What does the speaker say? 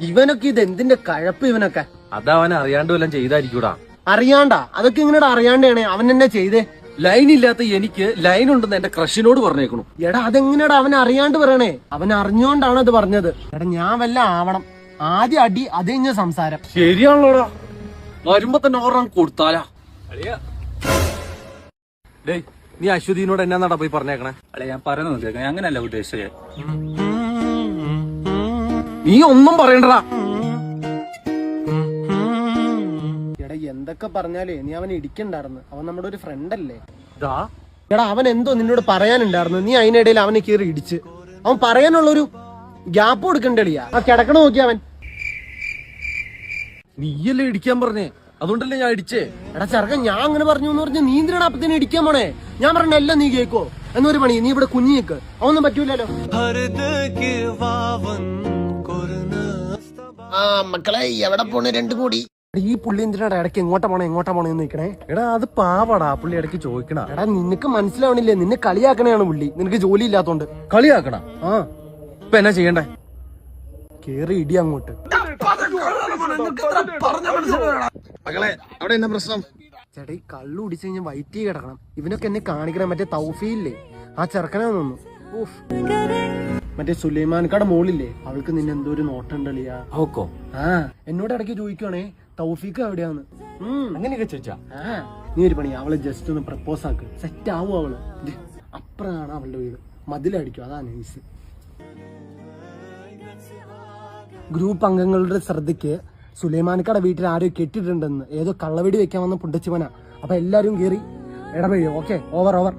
ഇവനൊക്കെ ഇത് എന്തിന്റെ കഴപ്പ് ഇവനൊക്കെ? അതവൻ അറിയാണ്ട് വല്ലതും ചെയ്തായിരിക്കൂടാ. അറിയാണ്ടാ? അതൊക്കെ ഇങ്ങനെ അറിയാണ്ടാണ്. അവൻ എന്നെ ചെയ്തേ. ലൈൻ ഇല്ലാത്ത എനിക്ക് ലൈൻ ഉണ്ടെന്ന് എന്റെ ക്രഷിനോട് പറഞ്ഞേക്കണു. എടാ അതെങ്ങനെയാടാ അവൻ അറിയാണ്ട് പറയണേ? അവൻ അറിഞ്ഞോണ്ടാണ് അത് പറഞ്ഞത്. എടാ ഞാൻ വല്ല ആവണം. ആദ്യം അടി അത് കഴിഞ്ഞ സംസാരം. ശരിയാണല്ലോടാ. വരുമ്പോ തന്നെ ഓർമ്മ കൊടുത്താലാ. ഡേയ് നീ അശ്വതിനോട് എന്നാ നട പോയി പറഞ്ഞേക്കണേ? അല്ലെ ഞാൻ പറയുന്നത് കേൾക്കാം. ഞാൻ അങ്ങനെയല്ല ഉദ്ദേശിച്ചത്. നീ ഒന്നും പറയണ്ടടാ. എടാ എന്തൊക്കെ പറഞ്ഞാലേ നീ അവൻ ഇടിക്കണ്ടായിരുന്നു. അവൻ നമ്മുടെ ഒരു ഫ്രണ്ട് അല്ലേ? എടാ അവൻ എന്തോ നിന്നോട് പറയാനുണ്ടായിരുന്നു. നീ അതിനിടയിൽ അവനെ കീറി ഇടിച്ച്. അവൻ പറയാനുള്ള ഒരു ഗ്യാപ്പ് കൊടുക്കണ്ടടിയാ ആ കിടക്കണ നോക്കിയ അവൻ. നീയല്ലേ ഇടിക്കാൻ പറഞ്ഞേ? അതുകൊണ്ടല്ലേ ഞാൻ ഇടിച്ചേ? എടാ ചെറുക്കൻ ഞാൻ അങ്ങനെ പറഞ്ഞു എന്ന് പറഞ്ഞ നീ എന്തിനാണ് അപ്പത്തിന് ഇടിക്കാൻ പോണേ? ഞാൻ പറഞ്ഞ എല്ലാം നീ കേക്കോ. എന്നൊരു പണി. നീ ഇവിടെ കുഞ്ഞിക്ക് അവനൊന്നും പറ്റൂലോ പറ്റൂലല്ലോ ആ മക്കളെ എവിടെ പോണേ? രണ്ടും കൂടി. ഈ പുള്ളി എന്തിനാടാ ഇടയ്ക്ക് എങ്ങോട്ടാ പോണേ എങ്ങോട്ടാ പോണേ എന്ന് നിൽക്കണേ എടാ അത് പാവാടാ പുള്ളി ഇടയ്ക്ക് ചോദിക്കണ. എടാ നിനക്ക് മനസ്സിലാവണില്ലേ? നിന്നെ കളിയാക്കണയാണ് പുള്ളി. നിനക്ക് ജോലി ഇല്ലാത്തോണ്ട്. കളിയാക്കണ? ആ. ഇപ്പൊ എന്നാ ചെയ്യണ്ടേ? കേറി ഇടി അങ്ങോട്ട്. മകളെ അവിടെ എന്നാ പ്രശ്നം? ചേട്ടാ ഈ കള്ളു കുടിച്ചു കഴിഞ്ഞാൽ വൈറ്റി കിടക്കണം. ഇവനൊക്കെ എന്നെ കാണിക്കണം മറ്റേ തൗഫിയില്ലേ ആ ചെറുക്കനെ നിന്നു മറ്റേ സുലൈമാൻക്കാടെ മോളില്ലേ? അവൾക്ക് നിന്നെ എന്തോ ഒരു നോട്ടുണ്ടല്ലിയാ ഓക്കോ ആ എന്നോട് ഇടയ്ക്ക് ചോദിക്കുവാണേ തൗഫീഖ് എവിടെയാന്ന്? അങ്ങനെയൊക്കെ ചോദിച്ചാ? നീ ഒരു പണി അവളെ ജസ്റ്റ് ഒന്ന് പ്രപ്പോസ് ആക്ക്. സെറ്റ് ആവും അവൾ. അപ്പുറമാണ് അവളുടെ വീട്. മതിലടിക്കും അതാ നൈസ് ഗ്രൂപ്പ് അംഗങ്ങളുടെ ശ്രദ്ധയ്ക്ക് സുലൈമാനക്കാടെ വീട്ടിൽ ആരോ കെട്ടിട്ടുണ്ടെന്ന് ഏതോ കള്ളവെടി വെക്കാൻ വന്ന പുണ്ടച്ചുവന. അപ്പൊ എല്ലാരും കേറി. ഇടപെഴും ഓക്കെ ഓവർ ഓവർ